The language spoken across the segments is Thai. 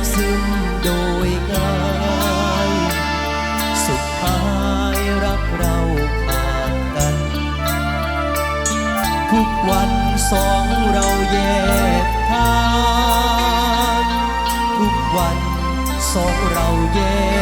กซึมโดยง่ายสุดท้ายรักเราขาดกัน ทุกวันสองเราแยกทาง ทุกวันสองเราแยก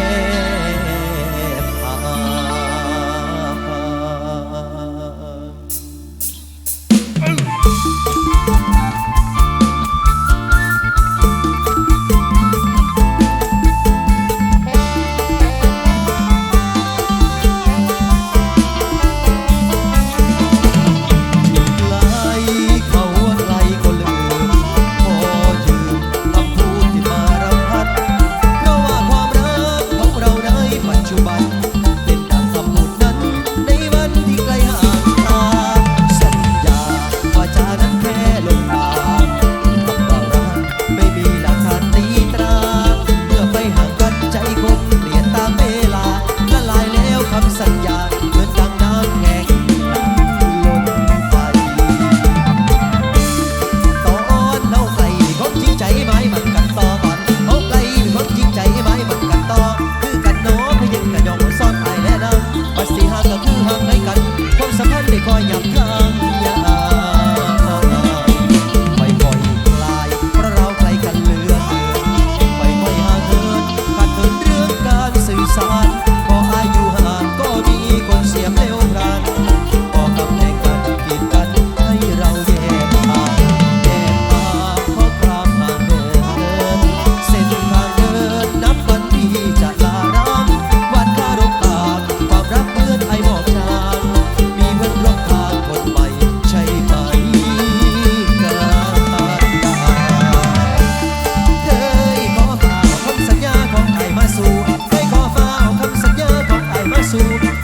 azul.